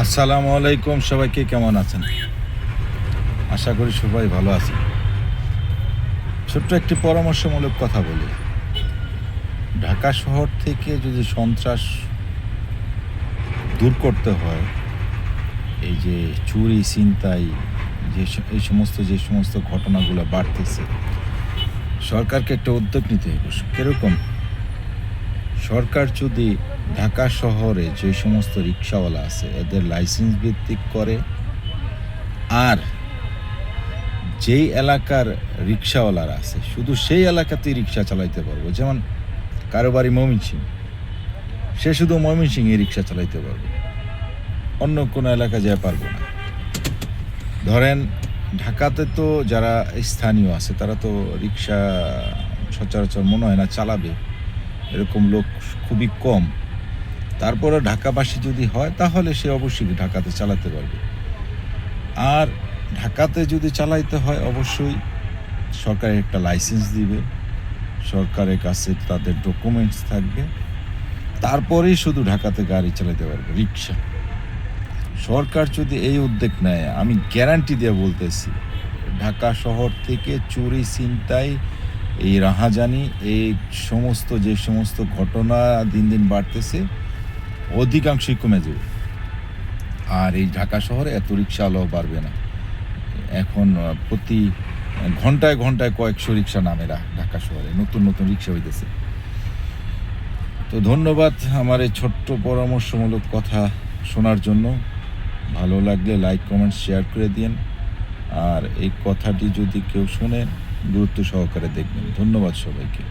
আসসালামু আলাইকুম, সবাইকে কেমন আছেন? আশা করি সবাই ভালো আছেন। ছোট্ট একটি পরামর্শমূলক কথা বলি। ঢাকা শহর থেকে যদি সন্ত্রাস দূর করতে হয়, এই যে চুরি, ছিনতাই, যে এই সমস্ত, যে সমস্ত ঘটনাগুলো বাড়তেছে, সরকারকে একটা উদ্যোগ নিতে হবে। কীরকম? সরকার যদি ঢাকা শহরে যে সমস্ত রিক্সাওয়ালা আছে, এদের লাইসেন্স ভিত্তিক করে, আর যেই এলাকার রিক্সাওয়ালারা আছে, শুধু সেই এলাকাতেই রিক্সা চালাইতে পারব। যেমন কারও বাড়ি ময়মনসিং সে শুধু ময়মনসিংহে রিক্সা চালাইতে পারবে। অন্য কোনো এলাকা যেতে পারব না। ধরেন, ঢাকাতে তো যারা স্থানীয় আছে, তারা তো রিক্সা সচরাচর মনে হয় না চালাবে। এরকম লোক খুবই কম। তারপরে ঢাকাবাসী যদি হয়, তাহলে সে অবশ্যই ঢাকাতে চালাতে পারবে। আর ঢাকাতে যদি চালাইতে হয়, অবশ্যই সরকারের একটা লাইসেন্স দিবে। সরকারের কাছে তাদের ডকুমেন্টস থাকবে। তারপরেই শুধু ঢাকাতে গাড়ি চালাতে পারবে রিক্সা সরকার যদি এই উদ্যোগ নেয়, আমি গ্যারান্টি দিয়ে বলতেছি, ঢাকা শহর থেকে চুরি, ছিনতাই এই রাহাজানি, এই সমস্ত যে সমস্ত ঘটনা দিন দিন বাড়তেছে, অধিকাংশই কমে যাবে। আর এই ঢাকা শহরে এত রিক্সা রিক্সাওয়ালাও বাড়বে না। এখন প্রতি ঘন্টায় ঘন্টায় কয়েকশো রিক্সা নামে ঢাকা শহরে। নতুন নতুন রিক্সা হইতেছে। তো ধন্যবাদ আমার এই ছোট্ট পরামর্শমূলক কথা শোনার জন্য। ভালো লাগলে লাইক কমেন্ট শেয়ার করে দিন আর এই কথাটি যদি কেউ শোনে গুরুত্ব সহকারে দেখবেন। ধন্যবাদ সবাইকে।